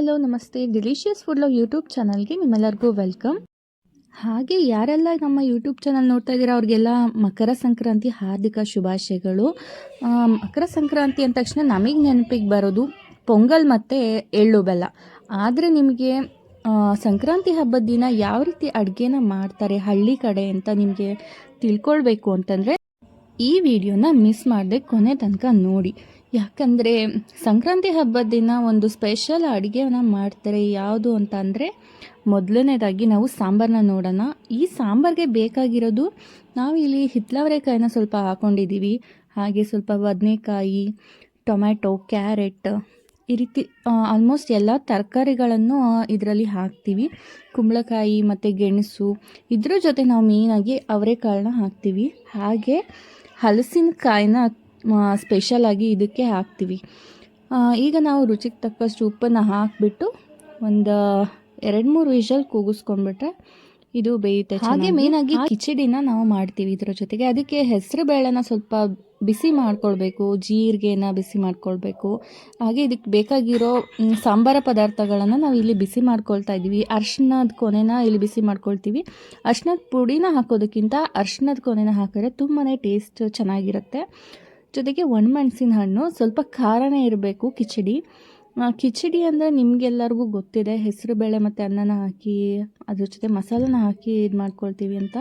Hello, ನಮಸ್ತೆ. Delicious food love YouTube ಚಾನಲ್ಗೆ ನಿಮ್ಮೆಲ್ಲರಿಗೂ ವೆಲ್ಕಮ್. ಹಾಗೆ ಯಾರೆಲ್ಲ ನಮ್ಮ ಯೂಟ್ಯೂಬ್ ಚಾನಲ್ ನೋಡ್ತಾ ಇದ್ದೀರಾ, ಅವ್ರಿಗೆಲ್ಲ ಮಕರ ಸಂಕ್ರಾಂತಿ ಹಾರ್ದಿಕ ಶುಭಾಶಯಗಳು. ಮಕರ ಸಂಕ್ರಾಂತಿ ಅಂದ ತಕ್ಷಣ ನಮಗೆ ನೆನಪಿಗೆ ಬರೋದು ಪೊಂಗಲ್ ಮತ್ತು ಎಳ್ಳು ಬೆಲ್ಲ. ಆದರೆ ನಿಮಗೆ ಸಂಕ್ರಾಂತಿ ಹಬ್ಬದ ದಿನ ಯಾವ ರೀತಿ ಅಡುಗೆನ ಮಾಡ್ತಾರೆ, ಹಳ್ಳಿ ಕಡೆ ಅಂತ ನಿಮಗೆ ತಿಳ್ಕೊಳ್ಬೇಕು ಅಂತಂದರೆ ಈ ವಿಡಿಯೋನ ಮಿಸ್ ಮಾಡದೆ ಕೊನೆ ತನಕ ನೋಡಿ. ಯಾಕಂದರೆ ಸಂಕ್ರಾಂತಿ ಹಬ್ಬದ ದಿನ ಒಂದು ಸ್ಪೆಷಲ್ ಅಡುಗೆನ ಮಾಡ್ತಾರೆ. ಯಾವುದು ಅಂತ ಅಂದರೆ ಮೊದಲನೇದಾಗಿ ನಾವು ಸಾಂಬಾರನ್ನ ನೋಡೋಣ. ಈ ಸಾಂಬಾರಿಗೆ ಬೇಕಾಗಿರೋದು ನಾವು ಇಲ್ಲಿ ಹಿತ್ಲವರೆಕಾಯಿನ ಸ್ವಲ್ಪ ಹಾಕ್ಕೊಂಡಿದ್ದೀವಿ ಹಾಗೆ ಸ್ವಲ್ಪ ಬದನೆಕಾಯಿ, ಟೊಮ್ಯಾಟೊ, ಕ್ಯಾರೆಟ್ ಈ ರೀತಿ ಆಲ್ಮೋಸ್ಟ್ ಎಲ್ಲ ತರಕಾರಿಗಳನ್ನು ಇದರಲ್ಲಿ ಹಾಕ್ತೀವಿ. ಕುಂಬಳಕಾಯಿ ಮತ್ತು ಗೆಣಸು ಇದ್ರ ಜೊತೆ ನಾವು ಮೇಯ್ನಾಗಿ ಅವರೆಕಾಳನ್ನ ಹಾಕ್ತೀವಿ. ಹಾಗೆ ಹಲಸಿನಕಾಯಿನ ಸ್ಪೆಷಲಾಗಿ ಇದಕ್ಕೆ ಹಾಕ್ತೀವಿ. ಈಗ ನಾವು ರುಚಿಗೆ ತಕ್ಕಷ್ಟು ಉಪ್ಪನ್ನು ಹಾಕಿಬಿಟ್ಟು ಒಂದು ಎರಡು ಮೂರು ವಿಷಲ್ ಕೂಗಿಸ್ಕೊಂಡ್ಬಿಟ್ರೆ ಇದು ಬೇಯುತ್ತೆ ಹಾಗೆ ಮೇಯ್ನಾಗಿ ಕಿಚಡಿನ ನಾವು ಮಾಡ್ತೀವಿ ಇದರ ಜೊತೆಗೆ. ಅದಕ್ಕೆ ಹೆಸರು ಬೇಳೆನ ಸ್ವಲ್ಪ ಬಿಸಿ ಮಾಡ್ಕೊಳ್ಬೇಕು ಜೀರಿಗೆನ ಬಿಸಿ ಮಾಡ್ಕೊಳ್ಬೇಕು. ಹಾಗೆ ಇದಕ್ಕೆ ಬೇಕಾಗಿರೋ ಸಾಂಬಾರ ಪದಾರ್ಥಗಳನ್ನು ನಾವು ಇಲ್ಲಿ ಬಿಸಿ ಮಾಡ್ಕೊಳ್ತಾ ಇದ್ದೀವಿ ಅರ್ಶಿನದ ಕೊನೆನ ಇಲ್ಲಿ ಬಿಸಿ ಮಾಡ್ಕೊಳ್ತೀವಿ. ಅರ್ಶಿನದ ಪುಡಿನ ಹಾಕೋದಕ್ಕಿಂತ ಅರ್ಶಿನದ ಕೊನೆನ ಹಾಕಿದ್ರೆ ತುಂಬಾ ಟೇಸ್ಟ್ ಚೆನ್ನಾಗಿರುತ್ತೆ. ಜೊತೆಗೆ ಒಣಮೆಣಸಿನ ಹಣ್ಣು, ಸ್ವಲ್ಪ ಖಾರನೇ ಇರಬೇಕು ಕಿಚಡಿ. ಕಿಚಡಿ ಅಂದರೆ ನಿಮಗೆಲ್ಲರಿಗೂ ಗೊತ್ತಿದೆ, ಹೆಸರು ಬೇಳೆ ಮತ್ತು ಅನ್ನನ ಹಾಕಿ, ಅದ್ರ ಜೊತೆ ಮಸಾಲನ ಹಾಕಿ ಇದು ಮಾಡ್ಕೊಳ್ತೀವಿ ಅಂತ.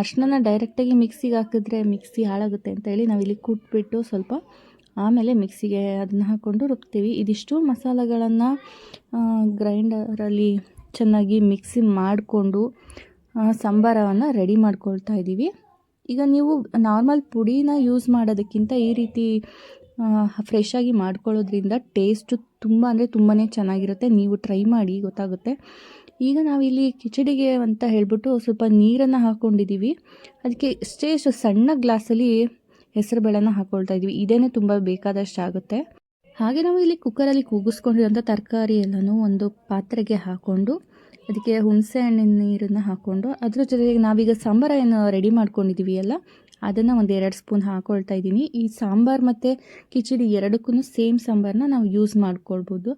ಅರ್ಶಿನ ಡೈರೆಕ್ಟಾಗಿ ಮಿಕ್ಸಿಗೆ ಹಾಕಿದ್ರೆ ಮಿಕ್ಸಿ ಹಾಳಾಗುತ್ತೆ ಅಂತೇಳಿ ನಾವಿಲ್ಲಿ ಕುಟ್ಬಿಟ್ಟು ಸ್ವಲ್ಪ ಆಮೇಲೆ ಮಿಕ್ಸಿಗೆ ಅದನ್ನ ಹಾಕ್ಕೊಂಡು ರುಬ್ತೀವಿ. ಇದಿಷ್ಟು ಮಸಾಲೆಗಳನ್ನು ಗ್ರೈಂಡರಲ್ಲಿ ಚೆನ್ನಾಗಿ ಮಿಕ್ಸಿ ಮಾಡಿಕೊಂಡು ಸಾಂಬಾರವನ್ನು ರೆಡಿ ಮಾಡ್ಕೊಳ್ತಾ ಇದ್ದೀವಿ ಈಗ ನೀವು ನಾರ್ಮಲ್ ಪುಡಿನ ಯೂಸ್ ಮಾಡೋದಕ್ಕಿಂತ ಈ ರೀತಿ ಫ್ರೆಶ್ ಆಗಿ ಮಾಡ್ಕೊಳ್ಳೋದ್ರಿಂದ ಟೇಸ್ಟು ತುಂಬ ಅಂದರೆ ತುಂಬಾ ಚೆನ್ನಾಗಿರುತ್ತೆ. ನೀವು ಟ್ರೈ ಮಾಡಿ ಗೊತ್ತಾಗುತ್ತೆ. ಈಗ ನಾವಿಲ್ಲಿ ಕಿಚಡಿಗೆ ಅಂತ ಹೇಳ್ಬಿಟ್ಟು ಸ್ವಲ್ಪ ನೀರನ್ನು ಹಾಕ್ಕೊಂಡಿದ್ದೀವಿ ಅದಕ್ಕೆ ಇಷ್ಟು ಸಣ್ಣ ಗ್ಲಾಸಲ್ಲಿ ಹೆಸರು ಬೇಳೆನ ಹಾಕ್ಕೊಳ್ತಾ ಇದ್ದೀವಿ ಇದೇನೇ ತುಂಬ ಬೇಕಾದಷ್ಟು ಆಗುತ್ತೆ ಹಾಗೆ ನಾವು ಇಲ್ಲಿ ಕುಕ್ಕರಲ್ಲಿ ಕೂಗಿಸ್ಕೊಂಡಿರೋಂಥ ತರಕಾರಿ ಎಲ್ಲನೂ ಒಂದು ಪಾತ್ರೆಗೆ ಹಾಕ್ಕೊಂಡು ಅದಕ್ಕೆ ಹುಣಸೆ ಹಣ್ಣಿನ ನೀರನ್ನು ಹಾಕ್ಕೊಂಡು ಅದ್ರ ಜೊತೆಗೆ ನಾವೀಗ ಸಾಂಬಾರ ಏನು ರೆಡಿ ಮಾಡ್ಕೊಂಡಿದ್ದೀವಿ ಅಲ್ಲ? ಅದನ್ನು ಒಂದು ಎರಡು ಸ್ಪೂನ್ ಹಾಕ್ಕೊಳ್ತಾ ಇದ್ದೀನಿ. ಈ ಸಾಂಬಾರು ಮತ್ತು ಕಿಚಡಿ ಎರಡಕ್ಕೂ ಸೇಮ್ ಸಾಂಬಾರನ್ನ ನಾವು ಯೂಸ್ ಮಾಡ್ಕೊಳ್ಬೋದು.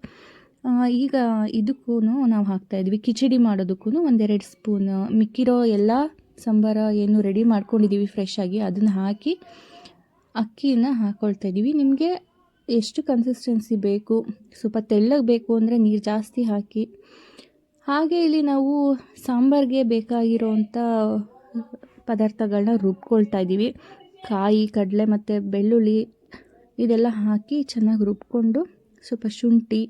ಈಗ ಇದಕ್ಕೂ ನಾವು ಹಾಕ್ತಾ ಇದ್ವಿ. ಕಿಚಡಿ ಮಾಡೋದಕ್ಕೂ ಒಂದೆರಡು ಸ್ಪೂನ್ ಮಿಕ್ಕಿರೋ ಎಲ್ಲ ಸಾಂಬಾರ ಏನು ರೆಡಿ ಮಾಡ್ಕೊಂಡಿದ್ದೀವಿ ಫ್ರೆಶ್ ಆಗಿ, ಅದನ್ನು ಹಾಕಿ ಅಕ್ಕಿಯನ್ನು ಹಾಕ್ಕೊಳ್ತಾ ಇದ್ದೀವಿ. ನಿಮಗೆ ಎಷ್ಟು ಕನ್ಸಿಸ್ಟೆನ್ಸಿ ಬೇಕು? ಸ್ವಲ್ಪ ತೆಳ್ಳಗೆ ಬೇಕು ಅಂದರೆ ನೀರು ಜಾಸ್ತಿ ಹಾಕಿ. ಹಾಗೆ ಇಲ್ಲಿ ನಾವು ಸಾಂಬಾರಿಗೆ ಬೇಕಾಗಿರೋವಂಥ ಪದಾರ್ಥಗಳನ್ನ ರುಬ್ಕೊಳ್ತಾ ಇದ್ದೀವಿ. ಕಾಯಿ, ಕಡಲೆ ಮತ್ತು ಬೆಳ್ಳುಳ್ಳಿ ಇದೆಲ್ಲ ಹಾಕಿ ಚೆನ್ನಾಗಿ ರುಬ್ಕೊಂಡು ಸ್ವಲ್ಪ ಶುಂಠಿ,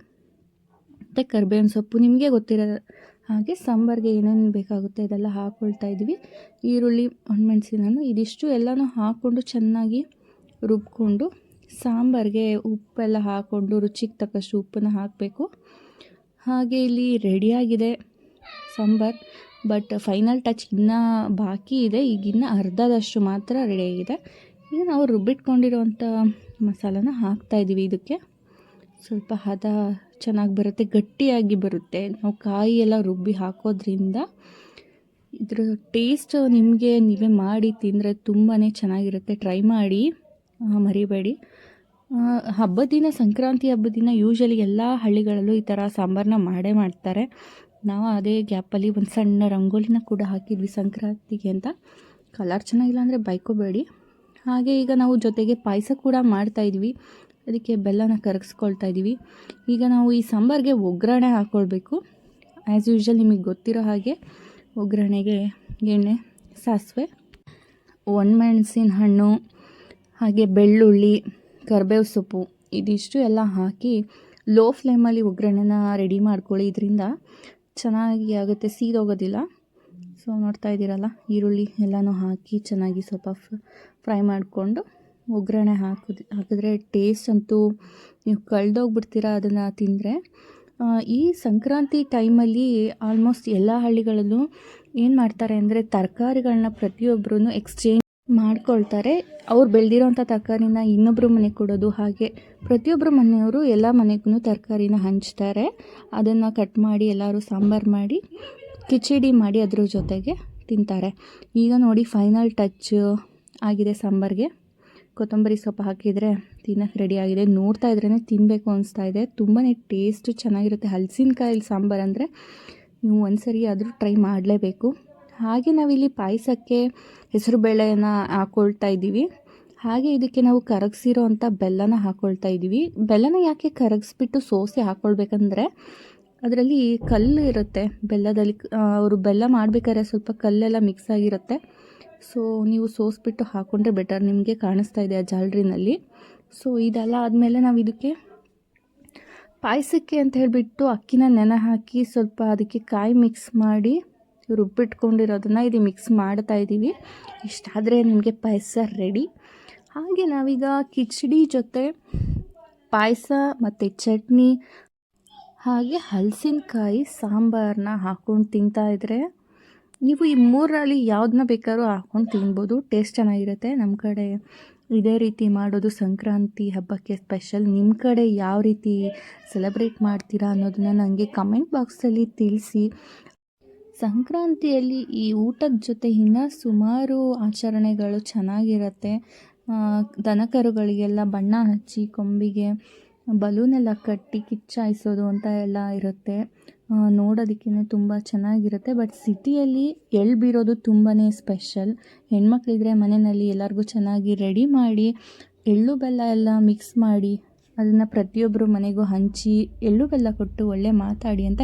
ಮತ್ತು ಕರ್ಬೇವಿನ ಸೊಪ್ಪು, ನಿಮಗೆ ಗೊತ್ತಿರೋ ಹಾಗೆ ಸಾಂಬಾರಿಗೆ ಏನೇನು ಬೇಕಾಗುತ್ತೆ ಇದೆಲ್ಲ ಹಾಕ್ಕೊಳ್ತಾ ಇದ್ದೀವಿ. ಈರುಳ್ಳಿ ಒಣಮೆಣಸಿನ ಇದಿಷ್ಟು ಎಲ್ಲನೂ ಹಾಕ್ಕೊಂಡು ಚೆನ್ನಾಗಿ ರುಬ್ಕೊಂಡು ಸಾಂಬಾರಿಗೆ ಉಪ್ಪೆಲ್ಲ ಹಾಕ್ಕೊಂಡು ರುಚಿಗೆ ತಕ್ಕಷ್ಟು ಉಪ್ಪನ್ನು ಹಾಕಬೇಕು. ಹಾಗೆ ಇಲ್ಲಿ ರೆಡಿಯಾಗಿದೆ ಸಾಂಬಾರ್ ಬಟ್ ಫೈನಲ್ ಟಚ್ ಇನ್ನೂ ಬಾಕಿ ಇದೆ. ಈಗ ಇನ್ನೂ ಅರ್ಧದಷ್ಟು ಮಾತ್ರ ರೆಡಿಯಾಗಿದೆ ಈಗ ನಾವು ರುಬ್ಬಿಟ್ಕೊಂಡಿರೋವಂಥ ಮಸಾಲನ ಹಾಕ್ತಾಯಿದ್ದೀವಿ ಇದಕ್ಕೆ. ಸ್ವಲ್ಪ ಹದ ಚೆನ್ನಾಗಿ ಬರುತ್ತೆ, ಗಟ್ಟಿಯಾಗಿ ಬರುತ್ತೆ. ನಾವು ಕಾಯಿ ಎಲ್ಲ ರುಬ್ಬಿ ಹಾಕೋದ್ರಿಂದ ಇದ್ರ ಟೇಸ್ಟ್ ನಿಮಗೆ ನೀವೇ ಮಾಡಿ ತಿಂದರೆ ತುಂಬಾ ಚೆನ್ನಾಗಿರುತ್ತೆ. ಟ್ರೈ ಮಾಡಿ ಮರಿಬೇಡಿ. ಹಬ್ಬದ ದಿನ ಸಂಕ್ರಾಂತಿ ಹಬ್ಬದ ದಿನ ಯೂಶಲಿ ಎಲ್ಲ ಹಳ್ಳಿಗಳಲ್ಲೂ ಈ ಥರ ಸಾಂಬಾರನ್ನ ಮಾಡೇ ಮಾಡ್ತಾರೆ. ನಾವು ಅದೇ ಗ್ಯಾಪಲ್ಲಿ ಒಂದು ಸಣ್ಣ ರಂಗೋಲಿನ ಕೂಡ ಹಾಕಿದ್ವಿ ಸಂಕ್ರಾಂತಿಗೆ ಅಂತ. ಕಲರ್ ಚೆನ್ನಾಗಿಲ್ಲ ಅಂದರೆ ಬೈಕೋಬೇಡಿ. ಹಾಗೆ ಈಗ ನಾವು ಜೊತೆಗೆ ಪಾಯಸ ಕೂಡ ಮಾಡ್ತಾಯಿದ್ವಿ ಅದಕ್ಕೆ ಬೆಲ್ಲನ ಕರಗಿಸ್ಕೊಳ್ತಾ ಇದ್ದೀವಿ ಈಗ ನಾವು ಈ ಸಾಂಬಾರಿಗೆ ಒಗ್ಗರಣೆ ಹಾಕ್ಕೊಳ್ಬೇಕು ಆ್ಯಸ್ ಯೂಶ್ವಲ್ ನಿಮಗೆ ಗೊತ್ತಿರೋ ಹಾಗೆ ಒಗ್ಗರಣೆಗೆ ಎಣ್ಣೆ, ಸಾಸಿವೆ ಒಣಮೆಣಸಿನ ಹಣ್ಣು, ಹಾಗೆ ಬೆಳ್ಳುಳ್ಳಿ ಕರಿಬೇವು ಸೊಪ್ಪು. ಇದಿಷ್ಟು ಎಲ್ಲ ಹಾಕಿ ಲೋ ಫ್ಲೇಮಲ್ಲಿ ಒಗ್ಗರಣೆನ ರೆಡಿ ಮಾಡ್ಕೊಳ್ಳಿ. ಇದರಿಂದ ಚೆನ್ನಾಗಿ ಆಗುತ್ತೆ, ಸೀದೋಗೋದಿಲ್ಲ. ಸೊ ನೋಡ್ತಾ ಇದ್ದೀರಲ್ಲ, ಈರುಳ್ಳಿ ಎಲ್ಲನೂ ಹಾಕಿ ಚೆನ್ನಾಗಿ ಸ್ವಲ್ಪ ಫ್ರೈ ಮಾಡಿಕೊಂಡು ಒಗ್ಗರಣೆ ಹಾಕಿದ್, ಹಾಕಿದ್ರೆ ಟೇಸ್ಟ್ ಅಂತೂ ನೀವು ಕಳೆದೋಗ್ಬಿಡ್ತೀರ ಅದನ್ನು ತಿಂದರೆ. ಈ ಸಂಕ್ರಾಂತಿ ಟೈಮಲ್ಲಿ ಆಲ್ಮೋಸ್ಟ್ ಎಲ್ಲ ಹಳ್ಳಿಗಳಲ್ಲೂ ಏನು ಮಾಡ್ತಾರೆ ಅಂದರೆ ತರಕಾರಿಗಳನ್ನ ಪ್ರತಿಯೊಬ್ಬರೂ ಎಕ್ಸ್ಚೇಂಜ್ ಮಾಡ್ಕೊಳ್ತಾರೆ. ಅವ್ರು ಬೆಳೆದಿರೋಂಥ ತರಕಾರಿನ ಇನ್ನೊಬ್ಬರು ಮನೆಗೆ ಕೊಡೋದು ಹಾಗೆ ಪ್ರತಿಯೊಬ್ಬರ ಮನೆಯವರು ಎಲ್ಲ ಮನೆಗೂ ತರಕಾರಿನ ಹಂಚ್ತಾರೆ. ಅದನ್ನು ಕಟ್ ಮಾಡಿ ಎಲ್ಲರೂ ಸಾಂಬಾರು ಮಾಡಿ, ಕಿಚಡಿ ಮಾಡಿ ಅದ್ರ ಜೊತೆಗೆ ತಿಂತಾರೆ. ಈಗ ನೋಡಿ ಫೈನಲ್ ಟಚ್ ಆಗಿದೆ ಸಾಂಬಾರಿಗೆ. ಕೊತ್ತಂಬರಿ ಸೊಪ್ಪು ಹಾಕಿದರೆ ತಿನ್ನಕ್ಕೆ ರೆಡಿ ಆಗಿದೆ. ನೋಡ್ತಾ ಇದ್ರೇ ತಿನ್ನಬೇಕು ಅನಿಸ್ತಾ ಇದೆ. ತುಂಬಾ ಟೇಸ್ಟು ಚೆನ್ನಾಗಿರುತ್ತೆ. ಹಲಸಿನಕಾಯಿ ಸಾಂಬಾರು ಅಂದರೆ ನೀವು ಒಂದ್ಸರಿ ಆದರೂ ಟ್ರೈ ಮಾಡಲೇಬೇಕು. ಹಾಗೆ ನಾವಿಲ್ಲಿ ಪಾಯಸಕ್ಕೆ ಹೆಸರುಬೇಳೆನ ಹಾಕ್ಕೊಳ್ತಾ ಇದ್ದೀವಿ. ಹಾಗೆ ಇದಕ್ಕೆ ನಾವು ಕರಗಿಸಿರೋ ಅಂಥ ಬೆಲ್ಲನ ಹಾಕ್ಕೊಳ್ತಾ ಇದ್ದೀವಿ. ಬೆಲ್ಲನ ಯಾಕೆ ಕರಗಿಸ್ಬಿಟ್ಟು ಸೋಸಿ ಹಾಕ್ಕೊಳ್ಬೇಕಂದ್ರೆ ಅದರಲ್ಲಿ ಕಲ್ಲು ಇರುತ್ತೆ ಬೆಲ್ಲದಲ್ಲಿ. ಅವರು ಬೆಲ್ಲ ಮಾಡಬೇಕಾದ್ರೆ ಸ್ವಲ್ಪ ಕಲ್ಲೆಲ್ಲ ಮಿಕ್ಸ್ ಆಗಿರುತ್ತೆ. ಸೊ, ನೀವು ಸೋಸ್ಬಿಟ್ಟು ಹಾಕ್ಕೊಂಡ್ರೆ ಬೆಟರ್ ನಿಮಗೆ ಕಾಣಿಸ್ತಾ ಇದೆ ಆ ಜಾಲ್ರಿನಲ್ಲಿ. ಸೊ, ಇದೆಲ್ಲ ಆದಮೇಲೆ ನಾವು ಇದಕ್ಕೆ ಪಾಯಸಕ್ಕೆ ಅಂತ ಹೇಳಿಬಿಟ್ಟು ಅಕ್ಕಿನ ನೆನೆ ಹಾಕಿ ಸ್ವಲ್ಪ ಅದಕ್ಕೆ ಕಾಯಿ ಮಿಕ್ಸ್ ಮಾಡಿ ರುಬ್ಬಿಟ್ಕೊಂಡಿರೋದನ್ನು ಇದು ಮಿಕ್ಸ್ ಮಾಡ್ತಾ ಇದ್ದೀವಿ ಇಷ್ಟಾದರೆ ನಿಮಗೆ ಪಾಯಸ ರೆಡಿ ಹಾಗೆ ನಾವೀಗ ಕಿಚಡಿ ಜೊತೆ ಪಾಯಸ ಮತ್ತು ಚಟ್ನಿ, ಹಾಗೆ ಹಲಸಿನಕಾಯಿ ಸಾಂಬಾರನ್ನ ಹಾಕ್ಕೊಂಡು ತಿಂತಾ ಇದ್ದರೆ ನೀವು ಈ ಮೂರರಲ್ಲಿ ಯಾವುದನ್ನ ಬೇಕಾದ್ರೂ ಹಾಕ್ಕೊಂಡು ತಿನ್ಬೋದು. ಟೇಸ್ಟ್ ಚೆನ್ನಾಗಿರುತ್ತೆ. ನಮ್ಮ ಕಡೆ ಇದೇ ರೀತಿ ಮಾಡೋದು ಸಂಕ್ರಾಂತಿ ಹಬ್ಬಕ್ಕೆ ಸ್ಪೆಷಲ್ ನಿಮ್ಮ ಕಡೆ ಯಾವ ರೀತಿ ಸೆಲೆಬ್ರೇಟ್ ಮಾಡ್ತೀರಾ ಅನ್ನೋದನ್ನ ನನಗೆ ಕಮೆಂಟ್ ಬಾಕ್ಸಲ್ಲಿ ತಿಳಿಸಿ. ಸಂಕ್ರಾಂತಿಯಲ್ಲಿ ಈ ಊಟದ ಜೊತೆ ಇನ್ನೂ ಸುಮಾರು ಆಚರಣೆಗಳು ಚೆನ್ನಾಗಿರುತ್ತೆ. ದನಕರುಗಳಿಗೆಲ್ಲ ಬಣ್ಣ ಹಚ್ಚಿ, ಕೊಂಬಿಗೆ ಬಲೂನೆಲ್ಲ ಕಟ್ಟಿ ಕಿಚ್ಚಾಯಿಸೋದು ಅಂತ ಎಲ್ಲ ಇರುತ್ತೆ. ನೋಡೋದಕ್ಕೇ ತುಂಬ ಚೆನ್ನಾಗಿರುತ್ತೆ. ಬಟ್ ಸಿಟಿಯಲ್ಲಿ ಎಳ್ಳು ಬೀರೋದು ತುಂಬಾ ಸ್ಪೆಷಲ್. ಹೆಣ್ಮಕ್ಳಿದ್ರೆ ಮನೆಯಲ್ಲಿ ಎಲ್ಲರಿಗೂ ಚೆನ್ನಾಗಿ ರೆಡಿ ಮಾಡಿ, ಎಳ್ಳು ಬೆಲ್ಲ ಎಲ್ಲ ಮಿಕ್ಸ್ ಮಾಡಿ ಅದನ್ನು ಪ್ರತಿಯೊಬ್ಬರು ಮನೆಗೂ ಹಂಚಿ, ಎಳ್ಳು ಬೆಲ್ಲ ಕೊಟ್ಟು ಒಳ್ಳೆ ಮಾತಾಡಿ ಅಂತ